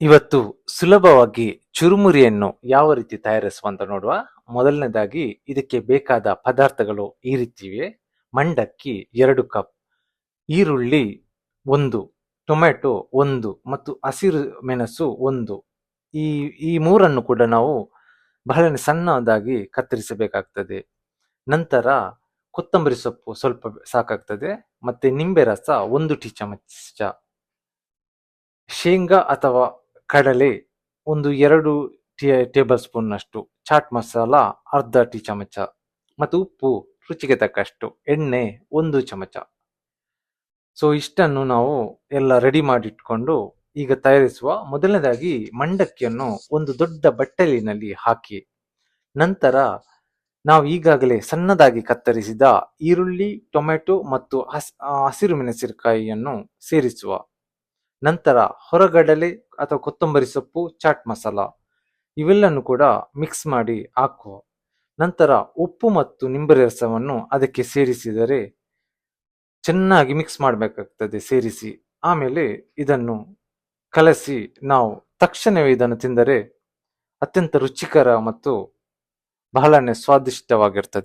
ಇವತ್ತು ಸುಲಭವಾಗಿ ಚುರುಮುರಿಯನ್ನು ಯಾವ ರೀತಿ ತಯಾರಿಸುವಂತ ನೋಡುವ ಮೊದಲನೇದಾಗಿ ಇದಕ್ಕೆ ಬೇಕಾದ ಪದಾರ್ಥಗಳು ಈ ರೀತಿ ಇವೆ ಮಂಡಕ್ಕಿ ಎರಡು ಕಪ್, ಈರುಳ್ಳಿ ಒಂದು ಟೊಮೆಟೊ ಒಂದು ಮತ್ತು ಹಸಿರು ಮೆಣಸು ಒಂದು. ಈ ಈ ಮೂರನ್ನು ಕೂಡ ನಾವು ಬಹಳ ಸಣ್ಣದಾಗಿ ಕತ್ತರಿಸಬೇಕಾಗ್ತದೆ. ನಂತರ ಕೊತ್ತಂಬರಿ ಸೊಪ್ಪು ಸ್ವಲ್ಪ ಸಾಕಾಗ್ತದೆ ಮತ್ತೆ ನಿಂಬೆ ರಸ ಒಂದು ಟೀ ಚಮಚ. ಶೇಂಗಾ ಅಥವಾ ಕಡಲೆ ಒಂದು ಎರಡು ಟೇಬಲ್ ಸ್ಪೂನ್ ನಷ್ಟು, ಚಾಟ್ ಮಸಾಲ, ಅರ್ಧ ಟೀ ಚಮಚ ಮತ್ತು ಉಪ್ಪು ರುಚಿಗೆ ತಕ್ಕಷ್ಟು, ಎಣ್ಣೆ ಒಂದು ಚಮಚ. ಸೊ, ಇಷ್ಟನ್ನು ನಾವು ಎಲ್ಲ ರೆಡಿ ಮಾಡಿಟ್ಕೊಂಡು ಈಗ ತಯಾರಿಸುವ ಮೊದಲನೇದಾಗಿ ಮಂಡಕ್ಕಿಯನ್ನು ಒಂದು ದೊಡ್ಡ ಬಟ್ಟಲಿನಲ್ಲಿ ಹಾಕಿ, ನಂತರ ನಾವು ಈಗಾಗಲೇ ಸಣ್ಣದಾಗಿ ಕತ್ತರಿಸಿದ ಈರುಳ್ಳಿ ಟೊಮೆಟೊ ಮತ್ತು ಹಸ್, ಹಸಿರು ಮೆಣಸಿನಕಾಯಿಯನ್ನು ಸೇರಿಸುವ. ನಂತರ ಹೊರಗಡಲೆ ಅಥವಾ ಕೊತ್ತಂಬರಿ ಸೊಪ್ಪು, ಚಾಟ್ ಮಸಾಲ ಇವೆಲ್ಲನ್ನು ಕೂಡ ಮಿಕ್ಸ್ ಮಾಡಿ ಹಾಕುವ. ನಂತರ ಉಪ್ಪು ಮತ್ತು ನಿಂಬೆ ರಸವನ್ನು ಅದಕ್ಕೆ ಸೇರಿಸಿದರೆ ಚೆನ್ನಾಗಿ ಮಿಕ್ಸ್ ಮಾಡಬೇಕಾಗ್ತದೆ ಸೇರಿಸಿ. ಆಮೇಲೆ ಇದನ್ನು ಕಲಸಿ ನಾವು ತಕ್ಷಣವೇ ಇದನ್ನು ತಿಂದರೆ ಅತ್ಯಂತ ರುಚಿಕರ ಮತ್ತು ಬಹಳನೇ ಸ್ವಾದಿಷ್ಟವಾಗಿರ್ತದೆ.